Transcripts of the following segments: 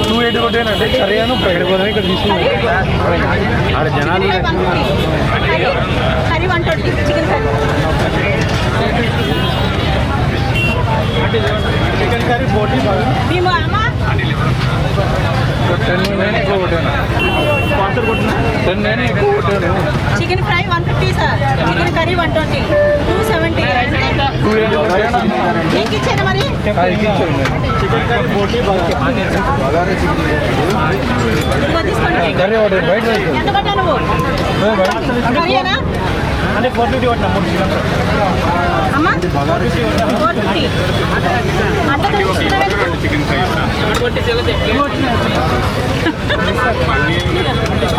Two eight కొట్టేనండి సరిగాను ఇక్కడ పోదాం ఇక్కడ తీసుకున్నాం ఆడ జనాలు curry one twenty chicken curry. Chicken curry forty ten నేను ఎక్కువ కొట్టిన టెన్ నేను ఎక్కువ కొట్టాను? Chicken fry one fifty sir chicken curry one twenty curry ఒకటి బయట అంటే ఫోర్ ఫిఫ్టీ కొట్టినా మూడు చికెన్ ఫిఫ్టీ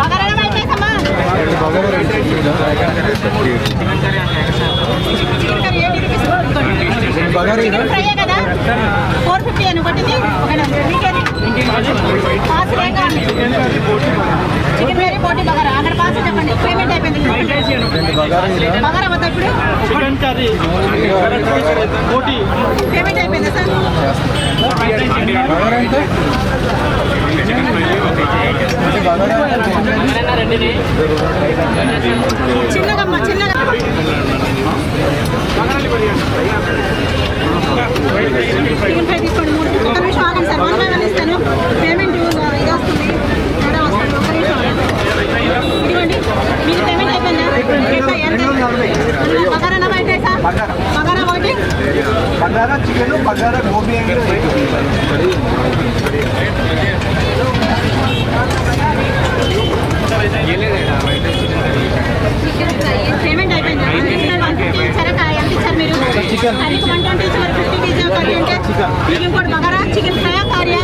అంత bagara అయితేసమ్మా chicken curry eighty rupees chicken fry fifty అని పాస్ లేక చికెన్ కర్రీ పోటీ బగారా. అక్కడ పాస్ చెప్పండి. పేమెంట్ అయిపోయింది. బగారా వద్ద ఇప్పుడు? Chicken curry. ఫోర్టీ పేమెంట్ అయిపోయిందా సార్? చిన్నగమ్మా చిన్నగా చికెన్ ఫ్రై తీసుకోండి మూడు ఒక నిమిషం ఆగండి సార్ వన్ బై వన్ ఇస్తాను పేమెంట్ ఇది వస్తుంది తేడా వస్తుంది ఒక నిమిషం ఆగండి. ఇదిగోండి మీకు పేమెంట్ అయిపోయిందా ఎంత ఎంత బగారా బయట సార్ బగారా ఒకటి బగారా చికెన్ బగారా గోబీ పేమెంట్ అయిపోయిందా వన్ ఫిఫ్టీ ఇచ్చారా కా- ఎంత ఇచ్చారు మీరు కర్రీకి వన్ ట్వంటీ ఇచ్చారు ఫిఫ్టీ ఇచ్చారు కర్రీ అంటే మీకు ఇంకోటి bagara chicken fry curry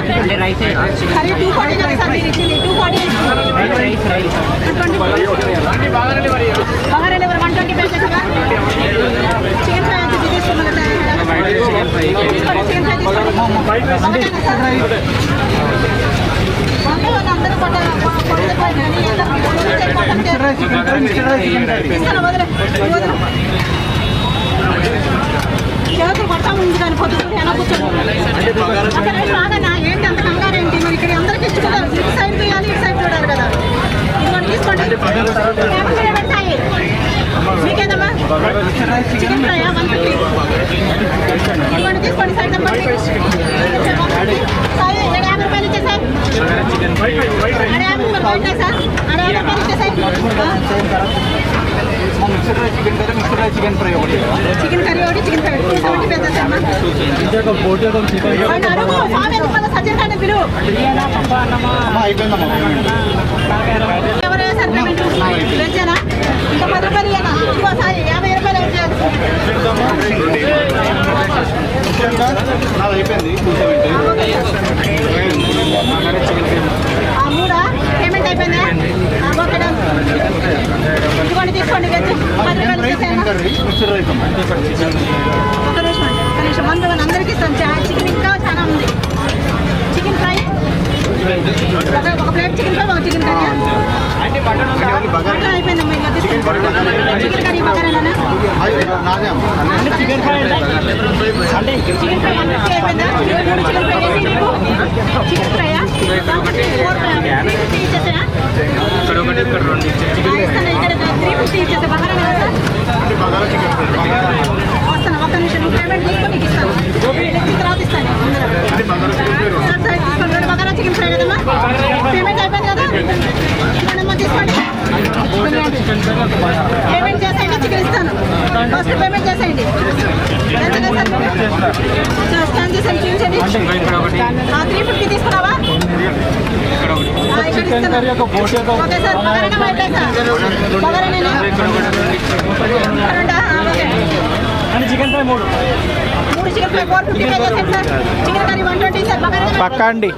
curry two forty కదా సార్ మీరు ఇచ్చింది టూ ఫార్టీ బగారా ఎవరు వన్ ట్వంటీ పే చేసారా చికెన్ ఫ్రై వచ్చి తీసుకోమని చికెన్ ఫ్రై తీసుకోండి అంటే వాళ్ళందరూ కొట్ట చేతులు కొట్టా ఉంది దాని పొద్దుకు ఎలా కూర్చొని రాగనా ఏంటి అంత కంగారు ఏంటి మరి ఇక్కడ అందరికి ఇచ్చుకుంటారు ఇటు సైడ్ తీయాలి ఇటు సైడ్ చూడాలి కదా ఇదిగోండి తీసుకోండి మీకేదమ్మా? చికెన్ ఫ్రై వన్ ఫిఫ్టీ తీసుకోండి సైడ్ నెంబర్ యాభై రూపాయలు యాభై రూపాయలు సార్ యాభై రూపాయలు చికెన్ కర్రీ చికెన్ ఫ్రై ఒకటి చికెన్ కర్రీ ఒకటి చికెన్ ఫ్రై పెద్ద సజ్జన్ కానీ పిలువు అయిపోయిందమ్మా ఎవరు వేశారు పేమెంట్ వెజ్జేనా ఇంకా పది రూపాయలు ఇవ్వనా ఇంకో సారి యాభై రూపాయలు ఎవరు చేయాలి నాది అయిపోయింది? మూడా పేమెంట్ అయిపోయిందా. ఇదిగోండి తీసుకోండి వెజ్ పది ఒక నిమిషం అందరికీ ఇస్తాం. చికెన్ ఇంకా చాలా ఉంది. Chicken fry. ఒక ఒక ప్లేట్ చికెన్ ఫ్రై ఒక chicken curry. Chicken fry fry fry వేసి మీకు చికెన్ ఫ్రైయా ఫోర్ ఫ్రై ఫిఫ్టీ ఇచ్చేసారా ఇక్కడ ఒకటి ఇక్కడ రెండు ఆ, ఇస్తాను ఇక్కడ త్రీ ఫిఫ్టీ ఇచ్చేసా బగారా కదా సార్ బగారా చికెన్ ఫ్రై వస్తాను ఒక్క నిమిషం మీకు పేమెంట్ తీసుకొని మీకు ఇస్తాను లెక్కిన తర్వాత ఇస్తాను అందరం సార్ సరే తీసుకోండి రెండు బగారా చికెన్ ఫ్రై కదమ్మా పేమెంట్ అయిపోయింది కదా ఇవ్వండమ్మా తీసుకోండి పేమెంట్ చేసేయండి చికెన్ ఇస్తాను. ఫస్ట్ పేమెంట్ చేసేయండి. స్కాన్ చేసాను చూపించండి. త్రీ ఫిఫ్టీ తీసుకున్నావా? ఓకే సార్ బగారేనా బయట అని చికెన్ ఫ్రై మూడు. మూడు chicken fry four fifty pay చేసేయండి sir. Chicken curry one twenty sir పక్కా అండి.